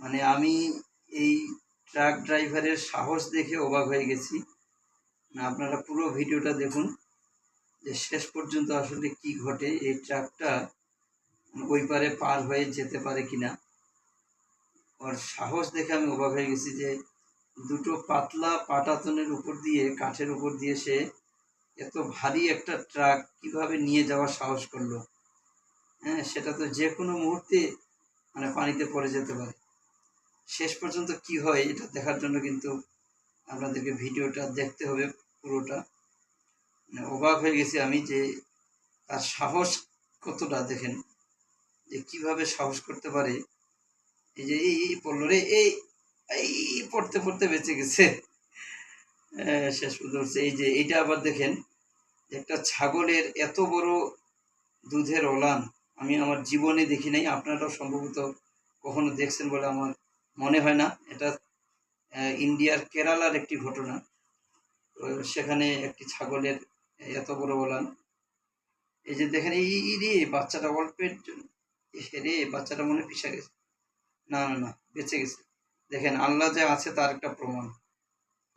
মানে আমি এই ট্রাক ড্রাইভারের সাহস দেখে অবাক হয়ে গেছি। না আপনারা পুরো ভিডিওটা দেখুন, যে শেষ পর্যন্ত আসলে কি ঘটে, এই ট্রাকটা ওই পারে পার হয়ে যেতে পারে কিনা। ওর সাহস দেখে আমি অবাক হয়ে গেছি যে দুটো পাতলা পাটাতনের উপর দিয়ে, কাঠের উপর দিয়ে সে এত ভারী একটা ট্রাক কীভাবে নিয়ে যাওয়ার সাহস করল? হ্যাঁ সেটা তো যে কোনো মুহূর্তে মানে পানিতে পড়ে যেতে পারে। শেষ পর্যন্ত কি হয় এটা দেখার জন্য কিন্তু আপনাদেরকে ভিডিওটা দেখতে হবে পুরোটা। মানে অবাক হয়ে গেছি আমি যে তার সাহস কতটা দেখেন, যে কীভাবে সাহস করতে পারে। এই যে এই পড়ল রে, এই এই পড়তে পড়তে বেঁচে গেছে। শেষ পর্যন্ত এই যে এইটা আবার দেখেন, একটা ছাগলের এত বড় দুধের ওলান আমি আমার জীবনে দেখি নাই, আপনারাও সম্ভবত কখনো দেখছেন বলে আমার মনে হয় না। এটা ইন্ডিয়ার কেরালার একটি ঘটনা। সেখানে একটি ছাগলের এত বড় বলান। এই যে দেখেন, এই রে, বাচ্চাটা অল্পের জন্য। রে, বাচ্চাটা মনে পিসা গেছে। না না না, বেঁচে গেছে। দেখেন, আল্লাহ যা আছে তার একটা প্রমাণ।